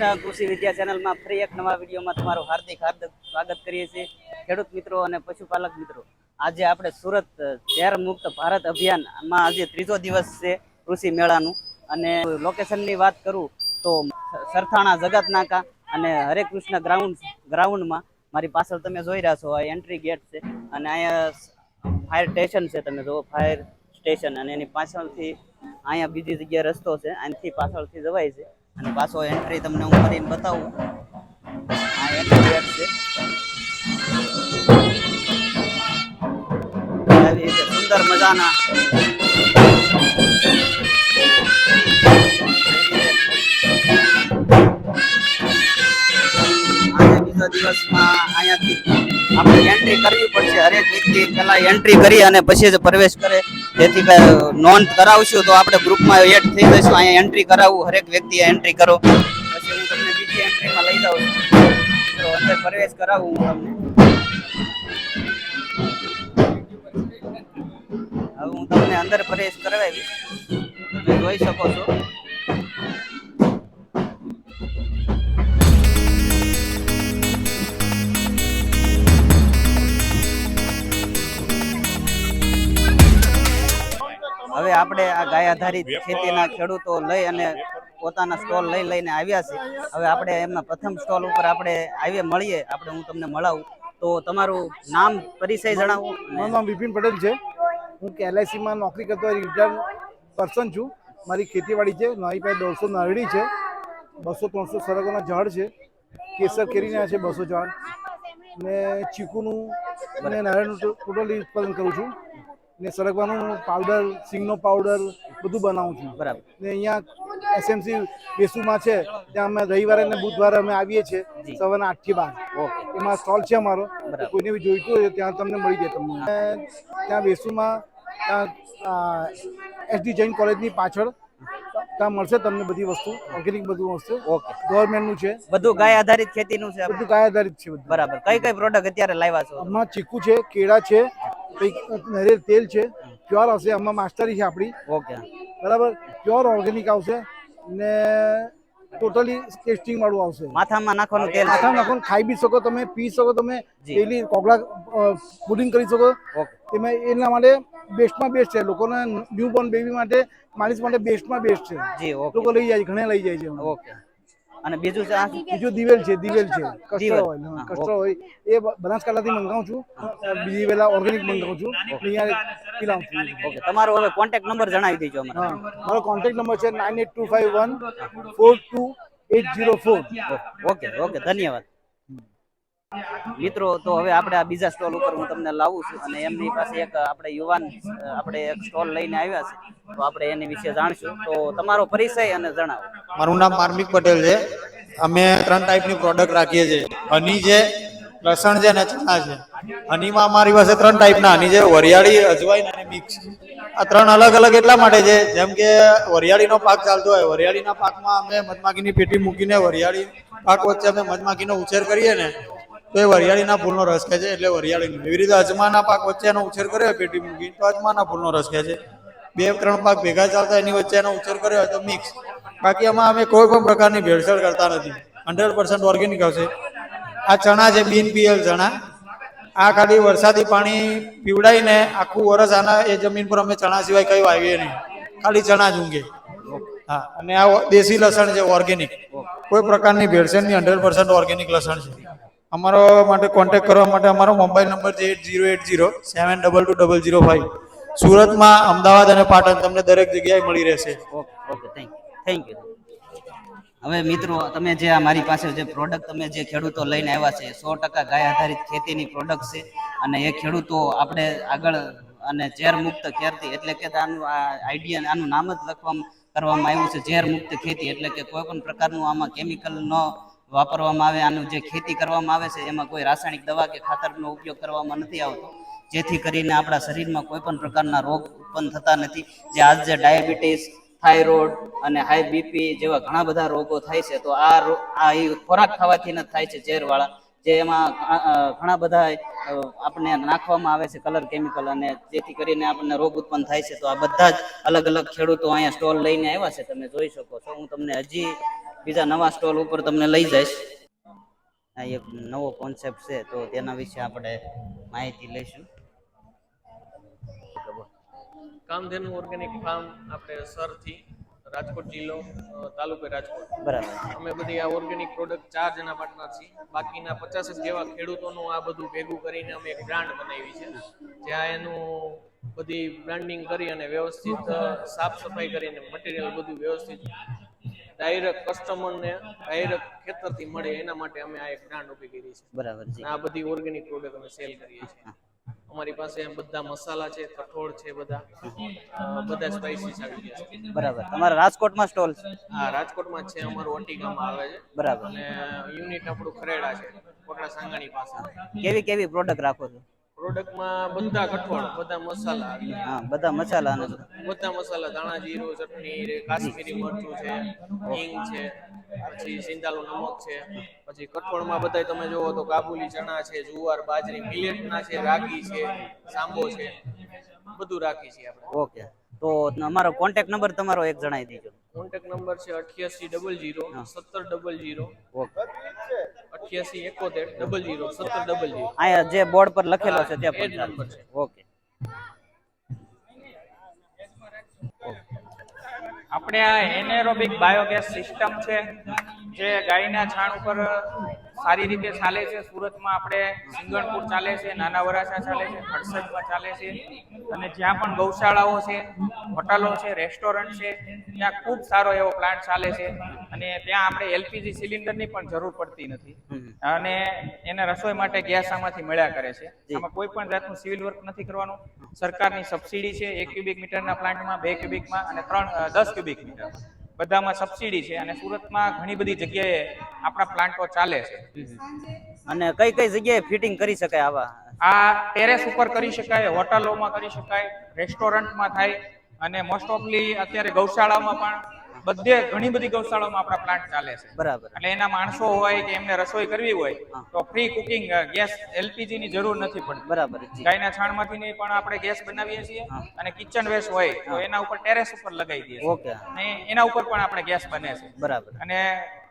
કૃષ્ણ કૃષિ વિદ્યા ચેનલમાં ફરી એક નવા વિડીયોમાં તમારું હાર્દિક હાર્દિક સ્વાગત કરીએ છીએ. ખેડૂત મિત્રો અને પશુપાલક મિત્રો, આજે આપણે સુરત ઝેર મુક્ત ભારત અભિયાનમાં આજે ત્રીજો દિવસ છે કૃષિ મેળાનું. અને લોકેશનની વાત કરું તો સરથાણા જગતનાકા અને હરે કૃષ્ણ ગ્રાઉન્ડ, ગ્રાઉન્ડમાં મારી પાછળ તમે જોઈ રહ્યા છો, આ એન્ટ્રી ગેટ છે. અને અહીંયા ફાયર સ્ટેશન છે, તમે જુઓ ફાયર સ્ટેશન અને એની પાછળથી અહીંયા બીજી જગ્યાએ રસ્તો છે, અહીંથી પાછળથી જવાય છે. અને પાછો એન્ટ્રી તમને હું કરીને બતાવું. આ એન્ટ્રી ગેટ છે. સુંદર મજાના દિવસમાં અહીંયાથી આપણે એન્ટ્રી કરવી પડશે. હરેક વ્યક્તિ પહેલા એન્ટ્રી કરી અને પછી જ પ્રવેશ કરે. જેથી નોંધ કરાવશું તો આપણે ગ્રુપમાં એડ થઈ જઈશું. અહીંયા એન્ટ્રી કરાવવું હરેક વ્યક્તિએ એન્ટ્રી કરો. પછી હું તમને બીજી એન્ટ્રીમાં લઈ જાઉં તો અંદર પ્રવેશ કરાવું હું તમને. હવે હું તમને અંદર પ્રવેશ કરાવીશ. તમે જોઈ શકો છો. હવે આપણે આ ગાય આધારિત ખેતીના ખેડૂતો લઈ અને પોતાના સ્ટોલ લઈ લઈને આવ્યા છે હવે આપણે એમના પ્રથમ સ્ટોલ ઉપર આપણે આવીએ મળીએ. આપણે હું તમને મળાવું. તો તમારું નામ પરિચય જણાવો. મારું નામ વિપિન પટેલ છે. હું કે એલઆઈસીમાં નોકરી કરતો રિટાયર પર્સન છું. મારી ખેતીવાડી છે. મારી પાસે દોઢસો નારળી છે. બસો ત્રણસો સરગોના ઝાડ છે. કેસર કેરીના છે બસો ઝાડ. ને ચીકુનું અને નારાયણનું ટોટલી ઉત્પાદન કરું છું. ને સરગવાનું પાવડર સિંગનો પાવડર બધું બનાવું છું. બરાબર. ને અહીંયા એસએમસી વેસુમાં છે ત્યાં અમે રવિવારે અને બુધવારે અમે આવીએ છીએ. સવારના આઠથી બાર. ઓકે. એમાં સ્ટોલ છે અમારો. કોઈને બી જોઈતું હોય ત્યાં તમને મળી જાય તમને. ત્યાં વેસુમાં ત્યાં એસડી જૈન કોલેજની પાછળ ત્યાં મળશે તમને બધી વસ્તુ ઓર્ગેનિક બધું મળશે. ઓકે. ગવર્મેન્ટનું છે. બધું ગાય આધારિત ખેતીનું છે બધું ગાય આધારિત છે બરાબર. કઈ કઈ પ્રોડક્ટ અત્યારે લાવ્યા છો? આમાં ચીકુ છે કેળા છે નારિયેળ તેલ છે પ્યોર આવશે આમાં માસ્ટરી છે આપણી. ઓકે. બરાબર? પ્યોર ઓર્ગેનિક આવશે ને ટોટલી ટેસ્ટિંગ વાળું આવશે. માથામાં નાખવાનું તેલ. માથામાં નાખવાનું ખાઈ બી શકો તમે પી શકો તમે. ડેલી કોગળા પુડિંગ કરી શકો. એમાં એના માટે બેસ્ટમાં બેસ્ટ છે. લોકોને ન્યૂ બોર્ન બેબી માટે માલિશ માટે બેસ્ટમાં બેસ્ટ છે. લોકો લઈ જાય ઘણા લઈ જાય છે ઓકે. અને બીજું છે આ બીજું દિવેલ છે. દિવેલ છે કસ્ટર્ડ. હોય ઓઇલ હોય ઓઇલ. એ બનાસકાંઠાથી મંગાવું છું. બીજી વેલા ઓર્ગેનિક મંગાવું છું. અહીંયા પીલાવું છું. ઓકે તમારો હવે કોન્ટેક્ટ નંબર જણાવી દેજો અમને. મારો કોન્ટેક્ટ નંબર છે nine eight two five one four two eight zero four. Okay okay ધન્યવાદ. મિત્રો, તો હવે આપણે આ બીજા સ્ટોલ ઉપર હું તમને લાવું છું અને એમની પાસે એક આપણે યુવાન આપણે એક સ્ટોલ લઈને આવ્યા છે. તો આપણે એની વિશે જાણશું. તો તમારો પરિચય અને જણાવો. મારું નામ માર્મિક પટેલ છે. અમે ત્રણ ટાઈપની પ્રોડક્ટ રાખીએ છીએ. હની છે, લસણ છે અને ચણા છે. હનીમાં અમારી પાસે ત્રણ ટાઈપના હની છે, વરિયાળી, અજવાઈન અને મિક્સ. આ ત્રણ અલગ અલગ એટલા માટે છે, જેમ કે વરિયાળીનો પાક ચાલતો હોય. વરિયાળીના પાકમાં અમે મધમાખીની પેટી મૂકીને વરિયાળી પાક વચ્ચે અમે મધમાખીનો ઉછેર કરીએ ને તો એ વરિયાળીના ફૂલનો રસ કહે છે, એટલે વરિયાળીનો એવી રીતે અજમાના પાક વચ્ચે એનો ઉછેર કર્યો પેટી મૂકી તો અજમાના ફૂલનો રસ કહે છે. બે, ત્રણ પાક ભેગા ચાલતા એની વચ્ચે એનો ઉછેર કર્યો તો મિક્સ બાકી આમાં અમે કોઈ પણ પ્રકારની ભેળસેળ કરતા નથી. હંડ્રેડ પર્સન્ટ ઓર્ગેનિક આવશે. આ ચણા છે, બિન પિયલ ચણા. આ ખાલી વરસાદી પાણી પીવડાવીને આખું વરસ આના એ જમીન પર અમે ચણા સિવાય કઈ વાવીએ નહીં. ખાલી ચણા જ ઊંઘે. હા, અને આ દેશી લસણ છે ઓર્ગેનિક કોઈ પ્રકારની ભેળસેળની હંડ્રેડ પર્સન્ટ ઓર્ગેનિક લસણ છે. અમારો માટે કોન્ટેક્ટ કરવા માટે અમારો મોબાઈલ નંબર છે eight zero eight zero seven double two double zero five. સુરતમાં અમદાવાદ અને પાટણ તમને દરેક જગ્યાએ મળી રહેશે. Okay okay thank thank you હવે મિત્રો, તમે જે આ મારી પાસે જે પ્રોડક્ટ તમે જે ખેડૂતો લઈને આવ્યા છે, સો ટકા ગાય આધારિત ખેતીની પ્રોડક્ટ છે અને એ ખેડૂતો આપણે આગળ અને ઝેર મુક્ત ખેતી એટલે કે આનું આઈડિયા આનું નામ જ લખવામાં કરવામાં આવ્યું છે, ઝેર મુક્ત ખેતી એટલે કે કોઈ પણ પ્રકારનું આમાં કેમિકલ ન વાપરવામાં આવે, આનું જે ખેતી કરવામાં આવે છે, એમાં કોઈ રાસાયણિક દવા કે ખાતરનો ઉપયોગ કરવામાં નથી આવતો. જેથી કરીને આપણા શરીરમાં કોઈ પણ પ્રકારના રોગ ઉત્પન્ન થતા નથી. જે આજ ડાયાબિટીસ, થાઇરોઇડ અને હાઈ બીપી જેવા ઘણા બધા રોગો થાય છે, તો આ આ એ ખોરાક ખાવાથી જ થાય છે ઝેરવાળા. જે એમાં ઘણા- બધા આપણે નાખવામાં આવે છે કલર કેમિકલ અને જેથી કરીને આપણને રોગ ઉત્પન્ન થાય છે. તો આ બધા જ અલગ અલગ ખેડૂતો અહીંયા સ્ટોલ લઈને આવ્યા છે. તમે જોઈ શકો છો. હું તમને હજી બીજા નવા સ્ટોલ ઉપર તમને લઈ જઈશ. આ એક નવો કોન્સેપ્ટ છે તો તેના વિશે આપણે માહિતી લઈશું. કામધેનુ ઓર્ગેનિક ફાર્મ આપણે સરથી રાજકોટ જિલ્લો તાલુકો રાજકોટ. બરાબર. અમે બધી આ ઓર્ગેનિક પ્રોડક્ટ ચાર જણા પાર્ટનર છીએ. બાકીના પચાસ જેવા ખેડૂતોનું આ બધું ભેગું કરીને અમે એક બ્રાન્ડ બનાવી છે. જ્યાં એનું બધી બ્રાન્ડિંગ કરી અને વ્યવસ્થિત સાફ સફાઈ કરીને મટીરિયલ બધું વ્યવસ્થિત ડાયરેક્ટ કસ્ટમરને ડાયરેક્ટ ખેતરથી મળે એના માટે અમે આ એક બ્રાન્ડ ઊભી કરી છે. બરાબર છે. આ બધી ઓર્ગેનિક પ્રોડક્ટ અમે સેલ કરીએ છીએ. અમારી પાસે બધા મસાલા છે કઠોળ છે બધા. બધા સ્પાઇસીસ આવી ગયા છે. બરાબર. તમારા રાજકોટમાં સ્ટોલ છે? હા રાજકોટમાં છે. અમારું ઓટીગામાં આવે છે. બરાબર. અને યુનિટ આપણું ખરેડા છે કોટડા સાંગાણી પાસે. કેવી કેવી પ્રોડક્ટ રાખો છો? પ્રોડક્ટમાં બધા કઠોળ બધા મસાલા હા બધા મસાલા બધા. મસાલા ધાણા જીરું ચટણી કાશ્મીરી મરચું છે હિંગ છે પછી સિંધાલું નમક છે પછી કઠોળમાં બધા તમે જોવો તો કાબુલી ચણા છે જુવાર બાજરી મિલેટના છે રાગી છે સાંબો છે બધું રાખી છીએ આપણે. ઓકે. તો અમારો કોન્ટેક્ટ નંબર તમારો એક જણાવી દીજો. કોન્ટેક્ટ નંબર છે અઠ્યાસી ડબલ જીરો સત્તર ડબલ જીરો ઓકે. અઠ્યાસી એકોતેર ડબલ જીરો સત્તર ડબલ જીરો અહીંયા જે બોર્ડ પર લખેલો છે નંબર છે. ઓકે. આપણે આ એનેરોબિક બાયોગેસ સિસ્ટમ છે જે ગાયના છાણ ઉપર સારી રીતે ચાલે છે. સુરતમાં આપણે સિંગણપુર ચાલે છે નાના વરાછા ચાલે છે હડસદમાં ચાલે છે. અને જ્યાં પણ ગૌશાળાઓ છે હોટલો છે રેસ્ટોરન્ટ છે ત્યાં ખૂબ સારો એવો પ્લાન્ટ ચાલે છે. અને ત્યાં આપણે એલપીજી સિલિન્ડરની પણ જરૂર પડતી નથી. અને એને રસોઈ માટે ગેસ આમાંથી મળ્યા કરે છે. આમાં કોઈ પણ જાતનું સિવિલ વર્ક નથી કરવાનું. સરકારની સબસિડી છે એક ક્યુબિક મીટરના પ્લાન્ટમાં બે ક્યુબિકમાં અને ત્રણ દસ ક્યુબિક મીટર બધામાં સબસિડી છે અને સુરતમાં ઘણી બધી જગ્યાએ આપણા પ્લાન્ટો ચાલે છે. અને કઈ કઈ જગ્યાએ ફિટિંગ કરી શકાય આવા? આ ટેરેસ ઉપર કરી શકાય હોટલોમાં કરી શકાય રેસ્ટોરન્ટમાં થાય અને મોસ્ટ ઓફલી અત્યારે ગૌશાળામાં પણ બધે ઘણી બધી ગૌશાળામાં આપણા પ્લાન્ટ ચાલે છે. બરાબર. એટલે એના માણસો હોય કે એમને રસોઈ કરવી હોય તો ફ્રી કુકિંગ ગેસ એલપીજી ની જરૂર નથી પડતી. બરાબર ગાયના છાણમાંથી પણ આપણે ગેસ બનાવીએ છીએ અને કિચન વેસ્ટ હોય તો એના ઉપર ટેરેસ ઉપર લગાવી દઈએ ઓકે અને એના ઉપર પણ આપણે ગેસ બને છે. બરાબર. અને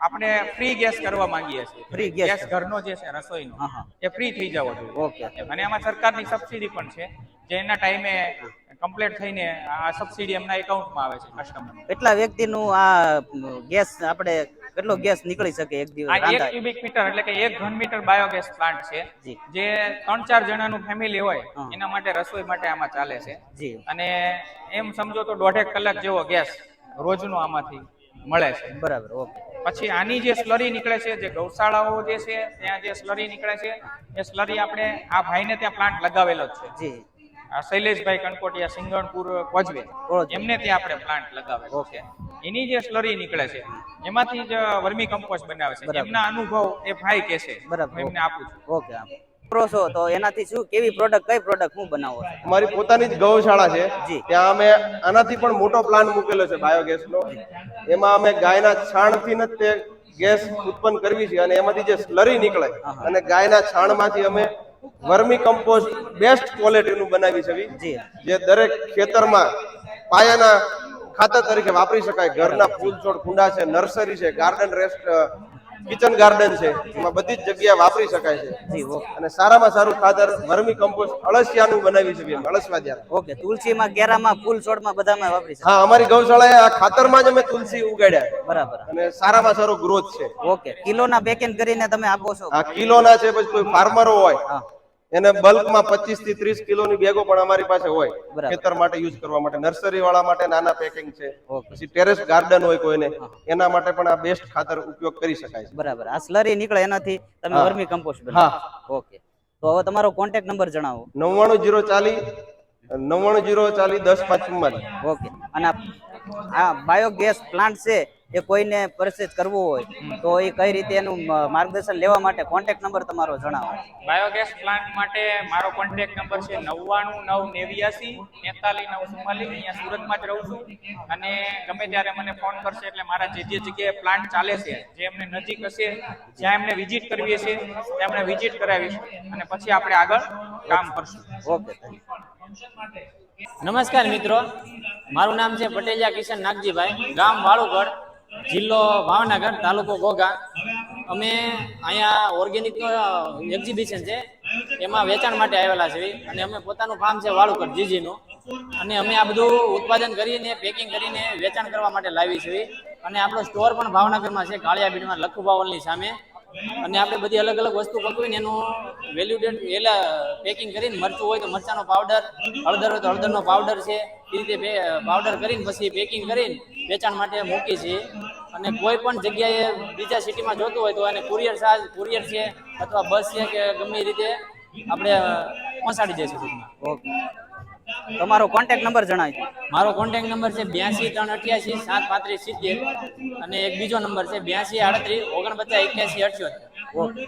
આપણે ફ્રી ગેસ કરવા માંગીએ છીએ. ફ્રી ગેસ ઘરનો જે છે રસોઈનો. એ ફ્રી થઈ જવો જોઈએ. ઓકે. અને આમાં સરકારની સબસિડી પણ છે જે એના ટાઈમે કમ્પ્લીટ થઈને આ સબસિડી એમના એકાઉન્ટમાં આવે છે કસ્ટમર કેટલા વ્યક્તિનું આ ગેસ આપણે કેટલો ગેસ નીકળી શકે એક દિવસ આ એક ક્યુબિક મીટર એટલે કે એક ઘન મીટર બાયોગેસ પ્લાન્ટ છે જે. ત્રણ ચાર જણાનું ફેમિલી હોય એના માટે રસોઈ માટે આમાં ચાલે છે. જી. અને એમ સમજો તો દોઢેક કલાક જેવો ગેસ રોજનો આમાંથી મળે છે. બરાબર ઓકે. પછી આની જે સ્લરી નીકળે છે જે ગૌશાળાઓ જે છે ત્યાં જે સ્લરી નીકળે છે એ સ્લરી આપણે આ ભાઈને ત્યાં પ્લાન્ટ લગાવેલો જ છે. જી. શૈલેષભાઈ કનકોટિયા સિંગણપુર કોજવે. એમને ત્યાં આપણે પ્લાન્ટ લગાવે ઓકે એની જે સ્લરી નીકળે છે એમાંથી જ વર્મી કમ્પોસ્ટ બનાવે છે. બરાબર. એમના અનુભવ એ ભાઈ કે છે. બરાબર. એમને આપું છું. ઓકે આપ કરો છો તો એનાથી શું કેવી પ્રોડક્ટ કઈ પ્રોડક્ટ હું બનાવો મારી પોતાની જ ગૌશાળા છે. જી. ત્યાં અમે આનાથી પણ મોટો પ્લાન્ટ મૂકેલો છે બાયોગેસનો એમાં અમે ગાયના છાણથી જ તે ગેસ ઉત્પન્ન કરવી છે અને એમાંથી જે સ્લરી નીકળે અને ગાયના છાણમાંથી અમે વર્મી કમ્પોસ્ટ બેસ્ટ ક્વોલિટીનું બનાવી છે જે. દરેક ખેતરમાં પાયાના ખાતર તરીકે વાપરી શકાય. ઘરના ફૂલ છોડ કુંડા છે નર્સરી છે ગાર્ડન રેસ્ટ કિચન ગાર્ડન છે. એમાં બધી જ જગ્યાએ વાપરી શકાય છે. અને સારામાં સારું ખાતર વર્મી કમ્પોસ્ટ અળસિયાનું બનાવી છે અળસવા જ્યારે ઓકે તુલસીમાં કેરામાં ફૂલ છોડમાં બધામાં વાપરી હા અમારી ગૌશાળાએ આ ખાતરમાં જ અમે તુલસી ઉગાડ્યા. બરાબર. અને સારામાં સારો ગ્રોથ છે. ઓકે કિલોના પેકિંગ કરીને તમે આપો છો. કિલોના છે પછી કોઈ ફાર્મરો હોય એને બલ્કમાં પચીસથી ત્રીસ કિલોની બેગો પણ અમારી પાસે હોય. ખેતર માટે યુઝ કરવા માટે. નર્સરી વાળા માટે નાના પેકિંગ છે. પછી ટેરેસ ગાર્ડન હોય કોઈને એના માટે પણ આ બેસ્ટ ખાતર ઉપયોગ કરી શકાય છે. બરાબર. આ સ્લરી નીકળે એનાથી તમે. વર્મી કમ્પોસ્ટ હા. ઓકે. તો હવે તમારો કોન્ટેક્ટ નંબર જણાવો. નવ્વાણું જીરો ચાલી નવ્વાણું જીરો ચાલી દસ પાંચ ઓકે. અને આ બાયોગેસ પ્લાન્ટ છે એ કોઈને પરચેસ કરવો હોય તો એ કઈ રીતે એનું માર્ગદર્શન લેવા માટે કોન્ટેક્ટ નંબર તમારો જણાવો. બાયોગેસ પ્લાન્ટ માટે મારો કોન્ટેક્ટ નંબર છે નવ્વાણું નવ નેવ્યાસી તેતાલીસ નવ ચુમ્માલીસ અહીંયા સુરતમાં જ રહું છું. અને ગમે ત્યારે મને ફોન કરશે એટલે મારા જે જે જગ્યાએ પ્લાન્ટ ચાલે છે જે એમને નજીક હશે જ્યાં એમને વિઝિટ કરવી હશે ત્યાં એમને વિઝિટ કરાવીશું. અને પછી આપણે આગળ કામ કરશું. ઓકે નમસ્કાર મિત્રો મારું નામ છે પટેલિયા કિશન નાગજીભાઈ ગામ વાળુગઢ. જિલ્લો ભાવનગર, તાલુકો ઘોઘા અમે અહીંયા ઓર્ગેનિક એક્ઝિબિશન છે. એમાં વેચાણ માટે આવેલા છે અને અમે પોતાનું ફાર્મ છે વાળુકર, જીજીનું. અને અમે આ બધું ઉત્પાદન કરીને પેકિંગ કરીને વેચાણ કરવા માટે લાવી છે અને આપણો સ્ટોર પણ ભાવનગરમાં છે કાળિયા બીડમાં લખુ બાવલની સામે. અને આપણે બધી અલગ અલગ વસ્તુ પકવીને એનું વેલ્યુડેડ એલા પેકિંગ કરીને મરચું હોય તો મરચાનો પાવડર હળદર હોય તો હળદરનો પાવડર છે. એ રીતે પાવડર કરીને પછી પેકિંગ કરીને વેચાણ માટે મૂકી છે. અને કોઈ પણ જગ્યાએ બીજા સિટીમાં જોતું હોય તો એને કુરિયર ચાર્જ કુરિયર છે અથવા બસ છે કે ગમે રીતે આપણે પહોંચાડી દઈશું ટૂંકમાં ઓકે. તમારો કોન્ટેક્ટ નંબર જણાય. મારો કોન્ટેક્ટ નંબર છે બ્યાસી ત્રણ અઠ્યાસી સાત પાંત્રીસ સિત્તેર અને એક બીજો નંબર છે બ્યાસી આડત્રીસ ઓગણપચાસ એક્યાસી અઠ્યોતેર. ઓકે.